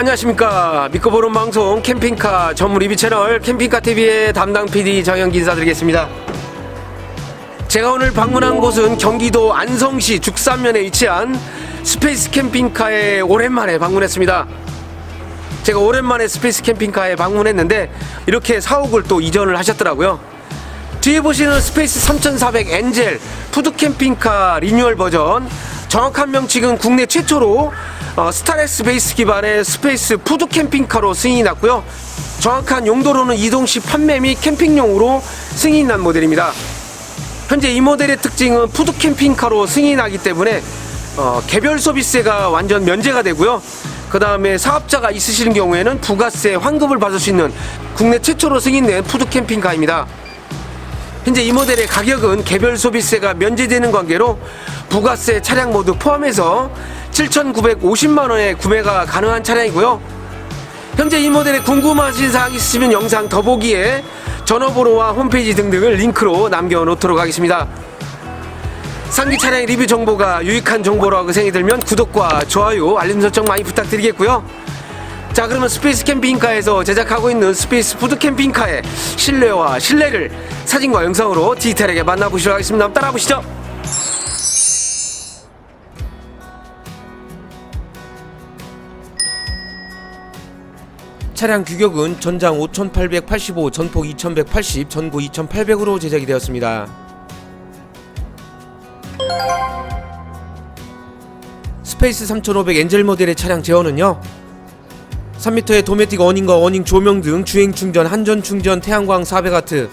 안녕하십니까 믿고 보는 방송 캠핑카 전문 리뷰 채널 캠핑카 TV의 담당 PD 정영기 인사드리겠습니다. 제가 오늘 방문한 곳은 경기도 안성시 죽산면에 위치한 스페이스 캠핑카에 오랜만에 방문했습니다. 제가 오랜만에 스페이스 캠핑카에 방문했는데 이렇게 사옥을 또 이전을 하셨더라고요. 뒤에 보시는 스페이스 3400 엔젤 푸드 캠핑카 리뉴얼 버전 정확한 명칭은 국내 최초로 어, 스타렉스 베이스 기반의 스페이스 푸드 캠핑카로 승인이 났고요. 정확한 용도로는 이동식 판매 및 캠핑용으로 승인이 난 모델입니다. 현재 이 모델의 특징은 푸드 캠핑카로 승인이 나기 때문에 어, 개별 소비세가 완전 면제가 되고요. 그 다음에 사업자가 있으시는 경우에는 부가세 환급을 받을 수 있는 국내 최초로 승인된 푸드 캠핑카입니다. 현재 이 모델의 가격은 개별 소비세가 면제되는 관계로 부가세 차량 모두 포함해서 7,950만 원에 구매가 가능한 차량이고요. 현재 이 모델에 궁금하신 사항 있으시면 영상 더보기에 전화번호와 홈페이지 등등을 링크로 남겨놓도록 하겠습니다. 상기 차량 리뷰 정보가 유익한 정보라고 생각이 들면 구독과 좋아요, 알림 설정 많이 부탁드리겠고요. 자 그러면 스페이스 캠핑카에서 제작하고 있는 스페이스 푸드 캠핑카의 실내와 실내를 사진과 영상으로 디테일하게 만나보시도록 하겠습니다. 한번 따라 보시죠. 차량 규격은 전장 5885, 전폭 2180, 전고 2800으로 제작이 되었습니다. 스페이스 3500 엔젤 모델의 차량 제어는요. 3m의 도메틱 어닝과 어닝 조명 등 주행 충전, 한전 충전, 태양광 400W,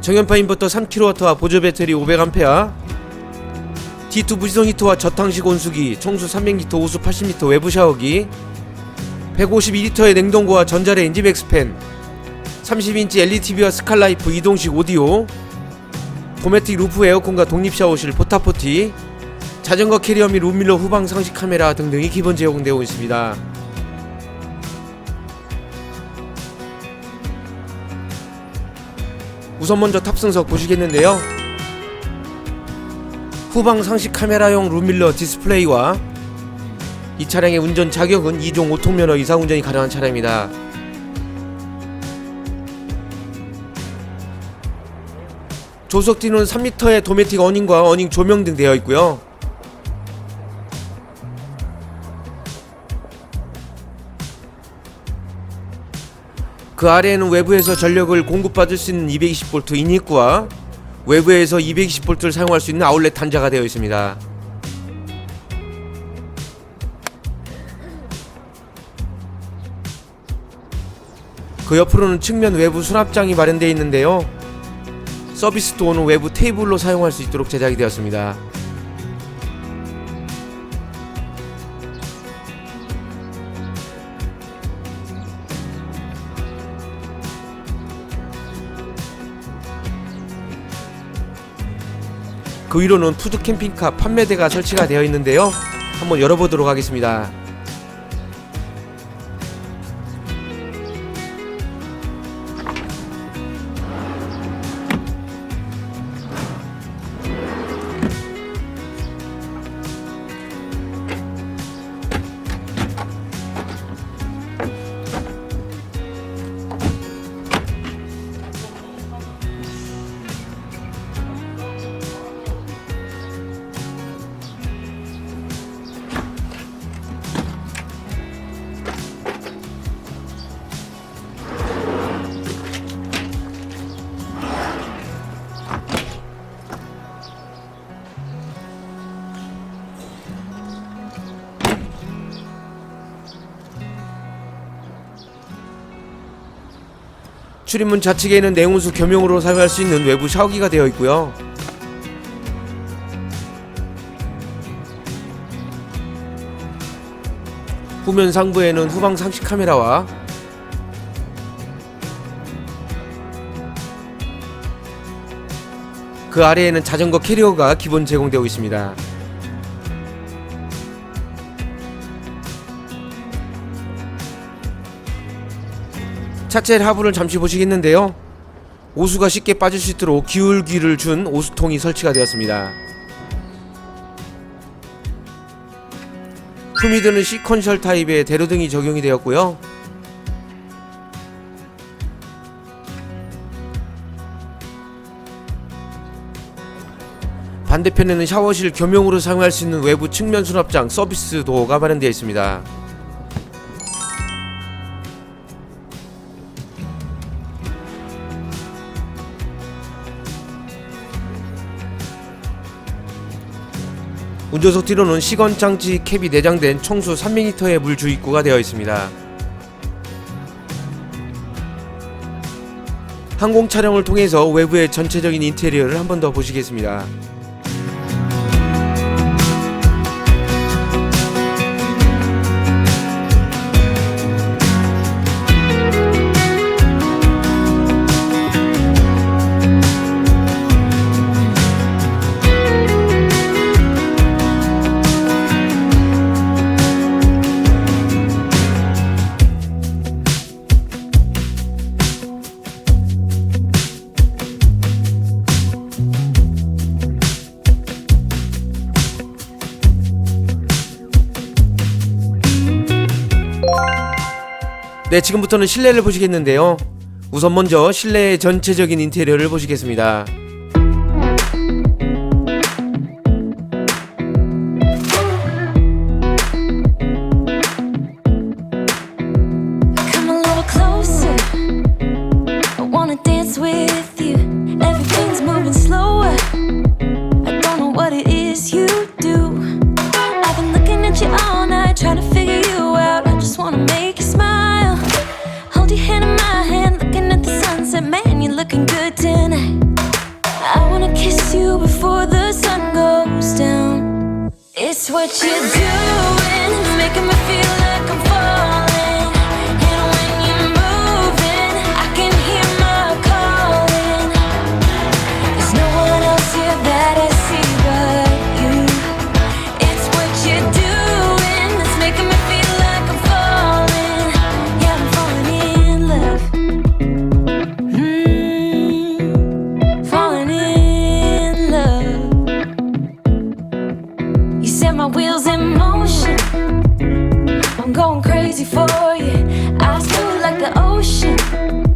정연파 인버터 3kW와 보조 배터리 500A, D2 무지성 히터와 저탕식 온수기, 청수 300리터, 호수 80리터, 외부 샤워기, 152리터의 냉동고와 전자레인지 맥스팬, 32인치 LED TV와 스칼라이프 이동식 오디오, 도메틱 루프 에어컨과 독립 샤워실 포타포티, 자전거 캐리어 및 룸밀러 후방 상식 카메라 등등이 기본 제공되고 있습니다. 우선 먼저 탑승석 보시겠는데요. 후방 상식 카메라용 룸밀러 디스플레이와 이 차량의 운전 자격은 2종 5통면허 이상 운전이 가능한 차량입니다. 조석 뒤는 3m의 도메틱 어닝과 어닝 조명 등 되어 있고요. 그 아래에는 외부에서 전력을 공급받을 수 있는 220V 인입구와 외부에서 220V를 사용할 수 있는 아울렛 단자가 되어 있습니다. 그 옆으로는 측면 외부 수납장이 마련되어 있는데요. 서비스 도어는 외부 테이블로 사용할 수 있도록 제작이 되었습니다. 그 위로는 푸드 캠핑카 판매대가 설치가 되어 있는데요. 한번 열어보도록 하겠습니다. 출입문 좌측에는 냉온수 겸용으로 사용할 수 있는 외부 샤워기가 되어 있고요. 후면 상부에는 후방 상식 카메라와 그 아래에는 자전거 캐리어가 기본 제공되고 있습니다. 차체 하부를 잠시 보시겠는데요. 오수가 쉽게 빠질 수 있도록 기울기를 준 오수통이 설치가 되었습니다. 품이 드는 시컨셜 타입의 대로등이 적용이 되었고요. 반대편에는 샤워실 겸용으로 사용할 수 있는 외부 측면 수납장 서비스 도어가 마련되어 있습니다. 운전석 뒤로는 시건 장치 캡이 내장된 청수 300리터의 물 주입구가 되어 있습니다. 항공 촬영을 통해서 외부의 전체적인 인테리어를 한 번 더 보시겠습니다. 네, 지금부터는 실내를 보시겠는데요. 우선 먼저 실내의 전체적인 인테리어를 보시겠습니다. Wanna kiss you before the sun goes down. It's what you're doing, crazy for you. I feel like the ocean.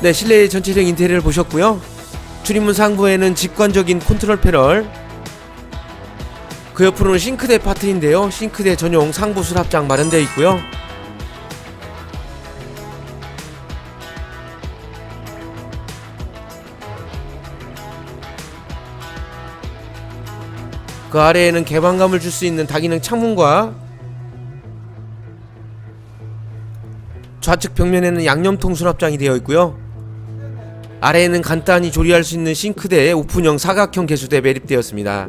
네, 실내의 전체적인 인테리어를 보셨고요. 출입문 상부에는 직관적인 컨트롤 패널. 그 옆으로는 싱크대 파트인데요. 싱크대 전용 상부 수납장 마련되어 있고요. 그 아래에는 개방감을 줄 수 있는 다기능 창문과 좌측 벽면에는 양념통 수납장이 되어 있고요. 아래에는 간단히 조리할 수 있는 싱크대에 오픈형 사각형 개수대 매립되었습니다.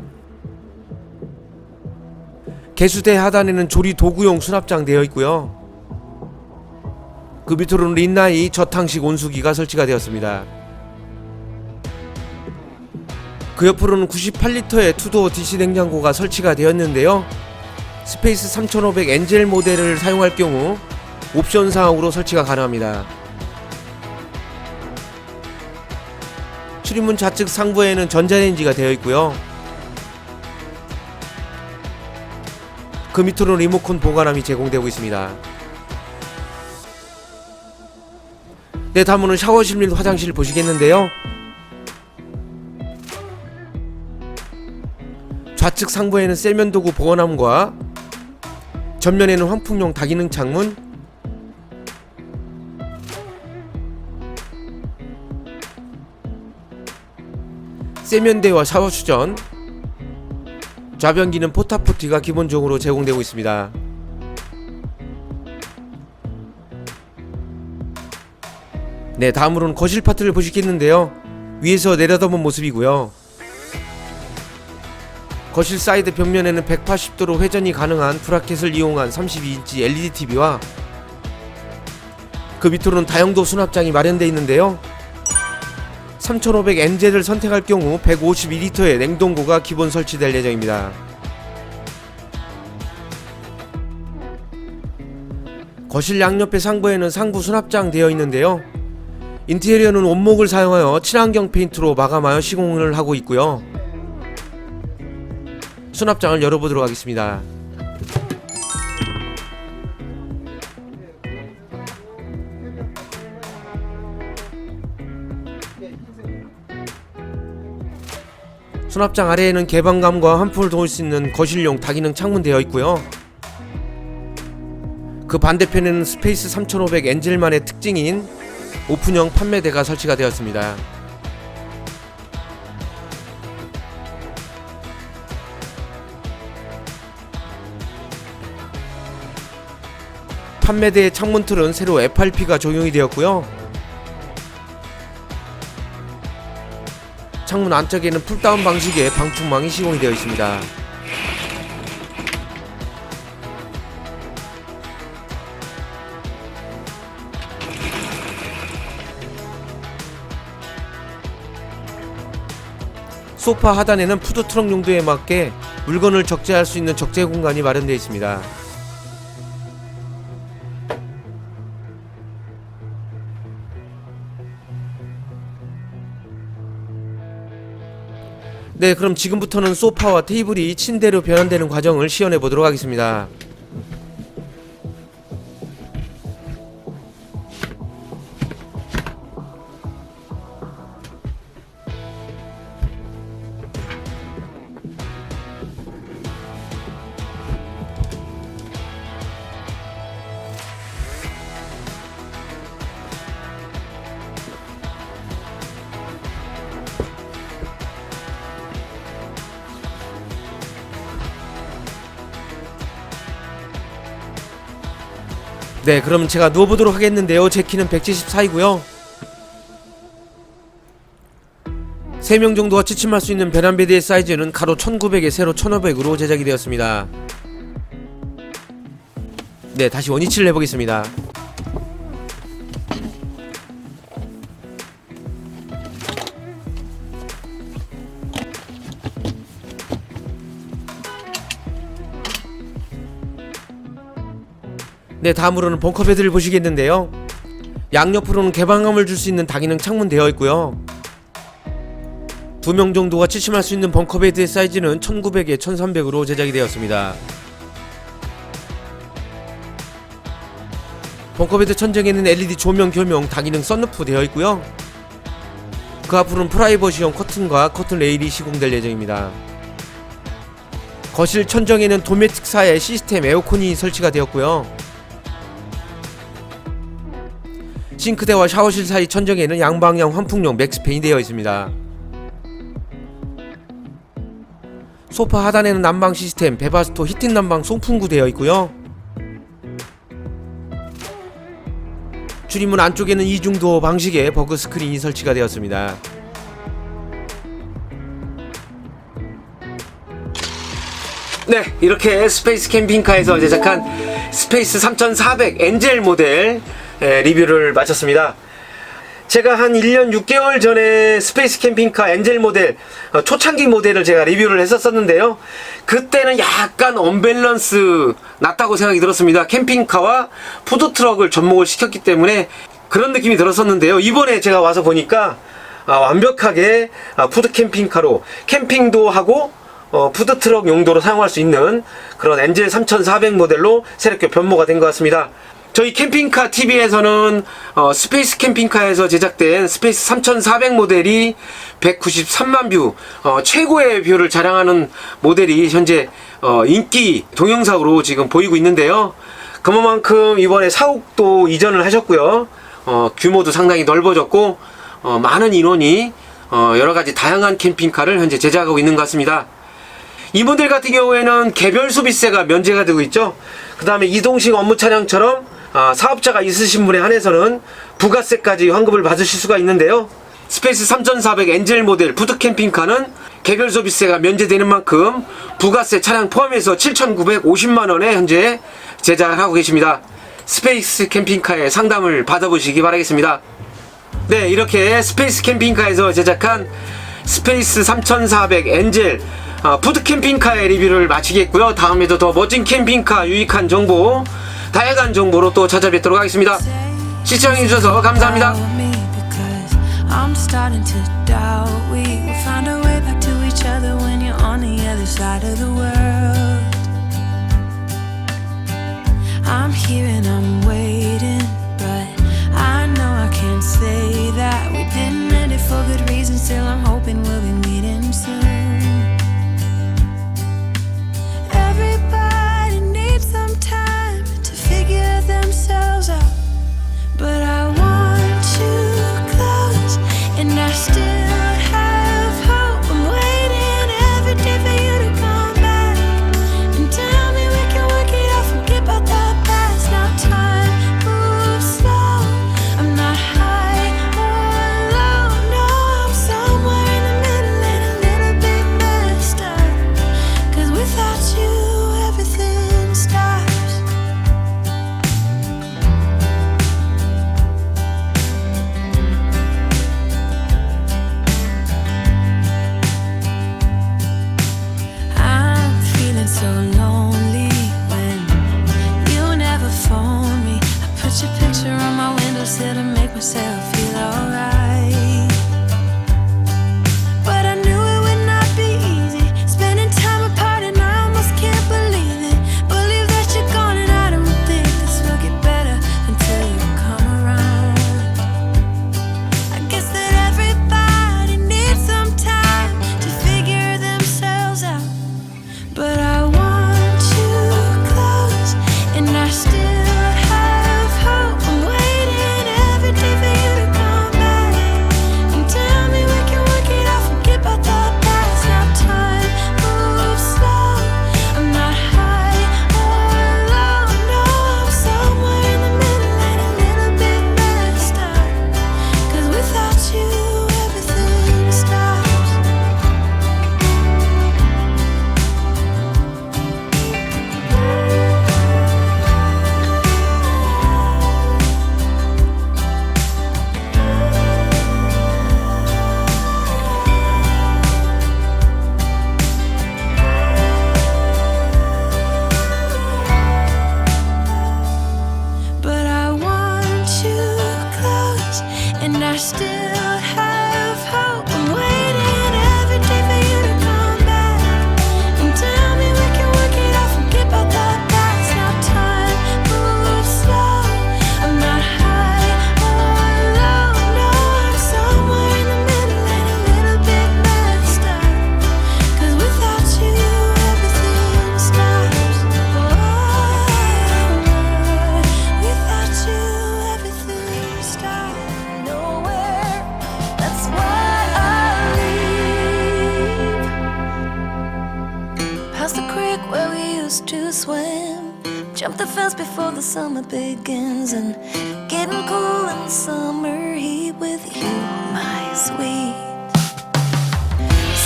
개수대 하단에는 조리 도구용 수납장 되어 있고요. 그 밑으로는 린나이 저탕식 온수기가 설치가 되었습니다. 그 옆으로는 98리터의 투도어 DC 냉장고가 설치가 되었는데요. 스페이스 3500 엔젤 모델을 사용할 경우 옵션 사항으로 설치가 가능합니다. 출입문 좌측 상부에는 전자레인지가 되어 있고요. 그 밑으로 리모컨 보관함이 제공되고 있습니다. 네, 다음은 샤워실 및 화장실 보시겠는데요. 좌측 상부에는 세면도구 보관함과 전면에는 환풍용 다기능 창문, 세면대와 샤워 수전, 좌변기는 포타포티가 기본적으로 제공되고 있습니다. 네, 다음으로는 거실 파트를 보시겠는데요. 위에서 내려다본 모습이고요. 거실 사이드 벽면에는 180도로 회전이 가능한 브라켓을 이용한 32인치 LED TV와 그 밑으로는 다용도 수납장이 마련되어 있는데요. 3500 NZ를 선택할 경우 152리터의 냉동고가 기본 설치될 예정입니다. 거실 양옆의 상부에는 상부 수납장 되어 있는데요. 인테리어는 원목을 사용하여 친환경 페인트로 마감하여 시공을 하고 있고요. 수납장을 열어보도록 하겠습니다. 수납장 아래에는 개방감과 한풍을 도울 수 있는 거실용 다기능 창문 되어 있고요. 그 반대편에는 스페이스 3500 엔젤만의 특징인 오픈형 판매대가 설치가 되었습니다. 판매대의 창문 틀은 새로 FRP가 적용이 되었고요. 창문 안쪽에는 풀다운 방식의 방풍망이 시공이 되어 있습니다. 소파 하단에는 푸드 트럭 용도에 맞게 물건을 적재할 수 있는 적재 공간이 마련되어 있습니다. 네, 그럼 지금부터는 소파와 테이블이 침대로 변환되는 과정을 시연해 보도록 하겠습니다. 네, 그럼 제가 누워보도록 하겠는데요. 제 키는 174이고요. 3명 정도가 취침할 수 있는 베란 베드의 사이즈는 가로 1900에 세로 1500으로 제작이 되었습니다. 네, 다시 원위치를 해보겠습니다. 네, 다음으로는 벙커 베드를 보시겠는데요. 양옆으로는 개방감을 줄 수 있는 다기능 창문 되어 있고요. 두 명 정도가 취침할 수 있는 벙커 베드의 사이즈는 1900에 1300으로 제작이 되었습니다. 벙커 베드 천정에는 LED 조명 겸용 다기능 썬루프 되어 있고요. 그 앞으로는 프라이버시형 커튼과 커튼 레일이 시공될 예정입니다. 거실 천정에는 도메틱사의 시스템 에어컨이 설치가 되었고요. 싱크대와 샤워실 사이 천정에는 양방향 환풍용 맥스팬이 되어 있습니다. 소파 하단에는 난방 시스템 베바스토 히팅 난방 송풍구 되어 있고요. 출입문 안쪽에는 이중도어 방식의 버그 스크린이 설치가 되었습니다. 네, 이렇게 스페이스 캠핑카에서 제작한 스페이스 3400 엔젤 모델 예, 리뷰를 마쳤습니다. 제가 한 1년 6개월 전에 스페이스 캠핑카 엔젤 모델 어, 초창기 모델을 제가 리뷰를 했었었는데요. 그때는 약간 언밸런스 났다고 생각이 들었습니다. 캠핑카와 푸드트럭을 접목을 시켰기 때문에 그런 느낌이 들었었는데요. 이번에 제가 와서 보니까 아, 완벽하게 아, 푸드 캠핑카로 캠핑도 하고 어, 푸드트럭 용도로 사용할 수 있는 그런 엔젤 3400 모델로 새롭게 변모가 된 것 같습니다. 저희 캠핑카 TV에서는 어, 스페이스 캠핑카에서 제작된 스페이스 3400 모델이 193만 뷰, 어, 최고의 뷰를 자랑하는 모델이 현재 어, 인기 동영상으로 지금 보이고 있는데요. 그만큼 이번에 사옥도 이전을 하셨고요. 어, 규모도 상당히 넓어졌고 어, 많은 인원이 어, 여러 가지 다양한 캠핑카를 현재 제작하고 있는 것 같습니다. 이 모델 같은 경우에는 개별 소비세가 면제가 되고 있죠. 그 다음에 이동식 업무 차량처럼 아, 사업자가 있으신 분에 한해서는 부가세까지 환급을 받으실 수가 있는데요. 스페이스 3400 엔젤 모델 푸드 캠핑카는 개별 소비세가 면제되는 만큼 부가세 차량 포함해서 7,950만 원에 현재 제작하고 계십니다. 스페이스 캠핑카의 상담을 받아보시기 바라겠습니다. 네, 이렇게 스페이스 캠핑카에서 제작한 스페이스 3400 엔젤 어, 푸드 캠핑카의 리뷰를 마치겠고요. 다음에도 더 멋진 캠핑카 유익한 정보, 다양한 정보로 또 찾아뵙도록 하겠습니다. 시청해주셔서 감사합니다. I'm starting to doubt we will find our way back to each other when you're on the other side of the world. I'm here and I'm waiting, but I know I can't say that we didn't end it for good reasons. Still, I'm hoping we'll be meeting soon. Figure themselves out. Jump the fence before the summer begins and getting cool in the summer heat with you, my sweet.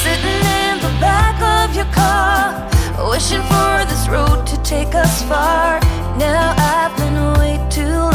Sitting in the back of your car, wishing for this road to take us far. Now I've been way too long.